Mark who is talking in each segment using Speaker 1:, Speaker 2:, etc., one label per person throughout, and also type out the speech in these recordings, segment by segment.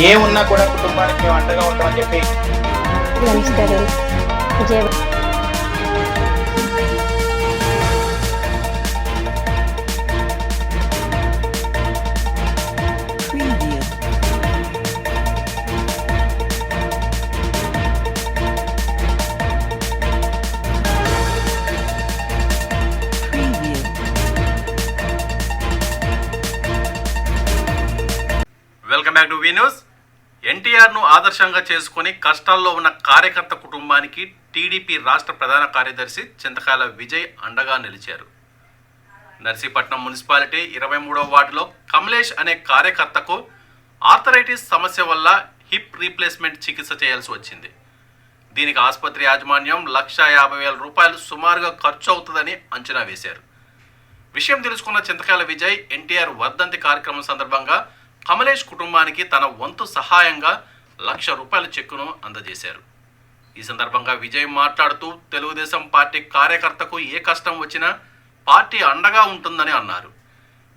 Speaker 1: ఏ ఉన్నా కూడా కుటుంబానికి మేము అండగా ఉంటామని చెప్పి
Speaker 2: నమస్కారం.
Speaker 3: Welcome back to V News ఎన్టీఆర్ను ఆదర్శంగా చేసుకుని కష్టాల్లో ఉన్న కార్యకర్త కుటుంబానికి టీడీపీ రాష్ట్ర ప్రధాన కార్యదర్శి చింతకాల విజయ్ అండగా నిలిచారు. నర్సీపట్నం మున్సిపాలిటీ ఇరవై మూడవ వార్డులో కమలేష్ అనే కార్యకర్తకు ఆర్థరైటిస్ సమస్య వల్ల హిప్ రీప్లేస్మెంట్ చికిత్స చేయాల్సి వచ్చింది. దీనికి ఆసుపత్రి యాజమాన్యం లక్ష యాభై వేల రూపాయలు సుమారుగా ఖర్చు అవుతుందని అంచనా వేశారు. విషయం తెలుసుకున్న చింతకాల విజయ్ ఎన్టీఆర్ వర్ధంతి కార్యక్రమం సందర్భంగా కమలేష్ కుటుంబానికి తన వంతు సహాయంగా లక్ష రూపాయల చెక్కును అందజేశారు. ఈ సందర్భంగా విజయ్ మాట్లాడుతూ తెలుగుదేశం పార్టీ కార్యకర్తకు ఏ కష్టం వచ్చినా పార్టీ అండగా ఉంటుందని అన్నారు.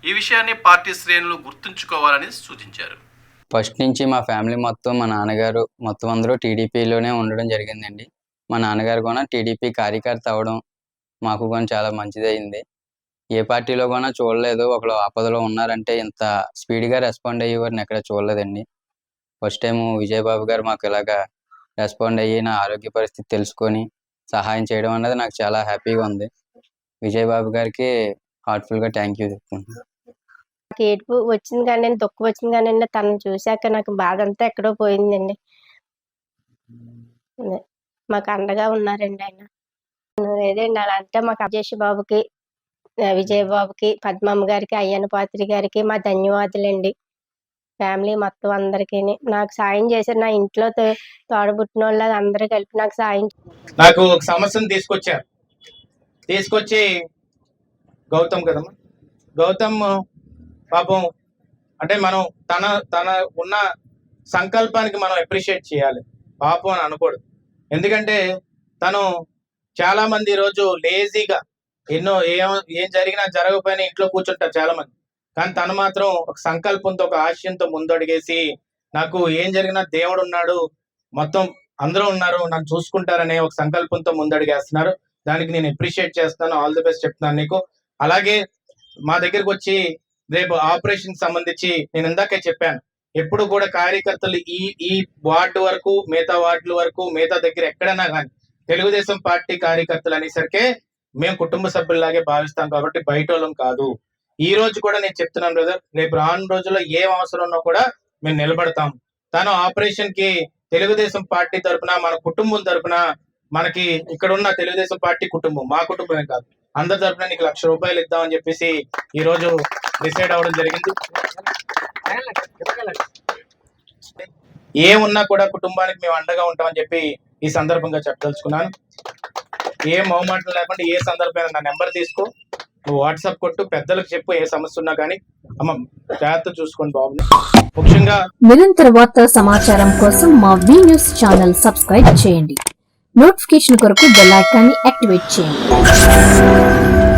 Speaker 3: ఈ విషయాన్ని పార్టీ శ్రేణులు గుర్తుంచుకోవాలని సూచించారు.
Speaker 4: ఫస్ట్ నుంచి మా ఫ్యామిలీ మొత్తం మా నాన్నగారు మొత్తం అందరూ టీడీపీలోనే ఉండడం జరిగిందండి. మా నాన్నగారు కూడా టీడీపీ కార్యకర్త అవడం మాకు కూడా చాలా మంచిదైంది ఏ పార్టీలో కూడా చూడలేదు. ఒకళ్ళు ఆపదలో ఉన్నారంటే ఇంత స్పీడ్గా రెస్పాండ్ అయ్యేవారిని ఎక్కడ చూడలేదండి. ఫస్ట్ టైం విజయబాబు గారు మాకు ఇలాగా రెస్పాండ్ అయ్యి నా ఆరోగ్య పరిస్థితి తెలుసుకొని సహాయం చేయడం అనేది నాకు చాలా హ్యాపీగా ఉంది. విజయబాబు గారికి హార్ట్ఫుల్గా థ్యాంక్ యూ చెప్తున్నాను
Speaker 2: నాకు ఏడుపు వచ్చింది కానీ దుఃఖం వచ్చింది కానీ తను చూశాక నాకు బాధ అంతా ఎక్కడో పోయిందండి. మాకు అండగా ఉన్నారండి ఆయన. ఏదండి అలా అంటే మాకు అజేష్ బాబుకి విజయబాబుకి పద్మమ్మ గారికి అయ్యన్న పాత్రి గారికి మా ధన్యవాదాలండి. ఫ్యామిలీ మొత్తం అందరికీ నాకు సాయం చేశారు. నా ఇంట్లో తోడబుట్టిన వాళ్ళు అందరూ కలిపి నాకు సాయం
Speaker 1: నాకు ఒక సమస్యను తీసుకొచ్చారు. తీసుకొచ్చి గౌతమ్ కదమ్మా. గౌతమ్ పాపం అంటే మనం తన తన ఉన్న సంకల్పానికి మనం అప్రిషియేట్ చేయాలి. పాపం అని అనకూడదు. ఎందుకంటే తను చాలామంది ఈరోజు లేజీగా ఎన్నో ఏం ఏం జరిగినా జరగకపోయినా ఇంట్లో కూర్చుంటారు చాలా మంది కానీ తను మాత్రం ఒక సంకల్పంతో ఒక ఆశయంతో ముందడుగేసి నాకు ఏం జరిగినా దేవుడు ఉన్నాడు మొత్తం అందరూ ఉన్నారు నన్ను చూసుకుంటారనే ఒక సంకల్పంతో ముందడుగేస్తున్నారు. దానికి నేను అప్రిషియేట్ చేస్తాను ఆల్ ది బెస్ట్ చెప్తున్నాను నీకు. అలాగే మా దగ్గరకు వచ్చి రేపు ఆపరేషన్ సంబంధించి నేను ఇందాకే చెప్పాను. ఎప్పుడు కూడా కార్యకర్తలు ఈ ఈ వార్డు వరకు మిగతా వార్డుల వరకు మిగతా దగ్గర ఎక్కడైనా కానీ తెలుగుదేశం పార్టీ కార్యకర్తలు అనేసరికే మేము కుటుంబ సభ్యుల్లాగే భావిస్తాం కాబట్టి బయట వాళ్ళం కాదు. ఈ రోజు కూడా నేను చెప్తున్నాను బ్రదర్ రేపు రాను రోజుల్లో ఏం అవసరం ఉన్నా కూడా మేము నిలబడతాం. తను ఆపరేషన్కి తెలుగుదేశం పార్టీ తరఫున మన కుటుంబం తరఫున మనకి ఇక్కడ ఉన్న తెలుగుదేశం పార్టీ కుటుంబం మా కుటుంబమే కాదు. అందరి తరఫున నీకు లక్ష రూపాయలు ఇద్దామని చెప్పేసి ఈ రోజు డిసైడ్ అవ్వడం జరిగింది. ఏమున్నా కూడా కుటుంబానికి మేము అండగా ఉంటామని చెప్పి ఈ సందర్భంగా చెప్పదలుచుకున్నాను. ఏ మొహమాటం లేకుండా ఏ సందర్భమైన నా నెంబర్ తీసుకో. నువ్వు వాట్సాప్ కొట్టు పెద్దలకు చెప్పు ఏ సమస్య ఉన్నా కానీ అమ్మ జాగ్రత్త చూసుకోండి బాబు ముఖ్యంగా
Speaker 5: నిరంతర వార్త సమాచారం కోసం మా వి న్యూస్ ఛానల్ సబ్స్క్రైబ్ చేయండి. నోటిఫికేషన్ కొరకు బెల్ ఐకాన్ని యాక్టివేట్ చేయండి.